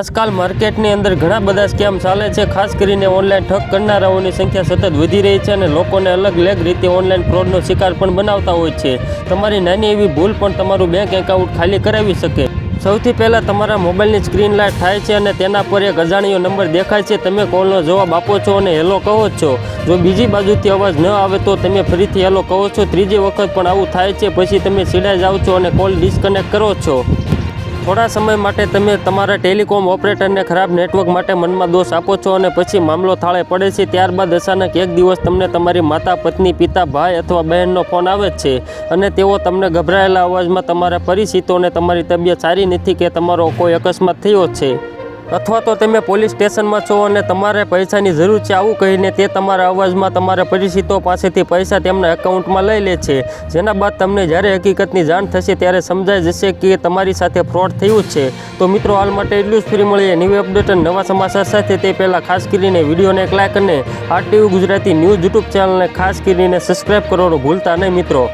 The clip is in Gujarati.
આજકાલ માર્કેટની અંદર ઘણા બધા સ્કેમ ચાલે છે. ખાસ કરીને ઓનલાઈન ઠગ કરનારાઓની સંખ્યા સતત વધી રહી છે અને લોકોને અલગ અલગ રીતે ઓનલાઈન ફ્રોડનો શિકાર પણ બનાવતા હોય છે. તમારી નાની એવી ભૂલ પણ તમારું બેંક એકાઉન્ટ ખાલી કરાવી શકે. સૌથી પહેલાં તમારા મોબાઈલની સ્ક્રીન લાઇટ થાય છે અને તેના પર એક અજાણ્યો નંબર દેખાય છે. તમે કોલનો જવાબ આપો છો અને હેલો કહો છો. જો બીજી બાજુથી અવાજ ન આવે તો તમે ફરીથી હેલો કહો છો. ત્રીજી વખત પણ આવું થાય છે. પછી તમે સીડા જાઓ છો અને કોલ ડિસ્કનેક્ટ કરો છો. થોડા સમય માટે તમે તમારા ટેલિકોમ ઓપરેટરને ખરાબ નેટવર્ક માટે મનમાં દોષ આપો છો અને પછી મામલો થાળે પડે છે, ત્યારબાદ અચાનક એક દિવસ તમને તમારી માતા, પત્ની, પિતા, ભાઈ અથવા બહેનનો ફોન આવે જ છે અને તેઓ તમને ગભરાયેલા અવાજમાં તમારા પરિચિતોને તમારી તબિયત સારી નથી કે તમારો કોઈ અકસ્માત થયો છે. અથવા તો તમે પોલીસ સ્ટેશનમાં છો અને તમારે પૈસાની જરૂર છે આવું કહીને તે તમારા અવાજમાં તમારા પરિચિતો પાસેથી પૈસા તેમના એકાઉન્ટમાં લઈ લે છે. જેના બાદ તમને જ્યારે હકીકતની જાણ થશે ત્યારે સમજાઈ જશે કે તમારી સાથે ફ્રોડ થયું છે. તો મિત્રો, હાલ માટે એટલું જ. ફ્રી મળીએ નવી અપડેટ અને નવા સમાચાર સાથે. તે પહેલાં ખાસ કરીને વિડીયોને એક લાઇક અને R TV Gujarati news YouTube ચેનલને ખાસ કરીને સબસ્ક્રાઈબ કરવાનું ભૂલતા નહીં મિત્રો.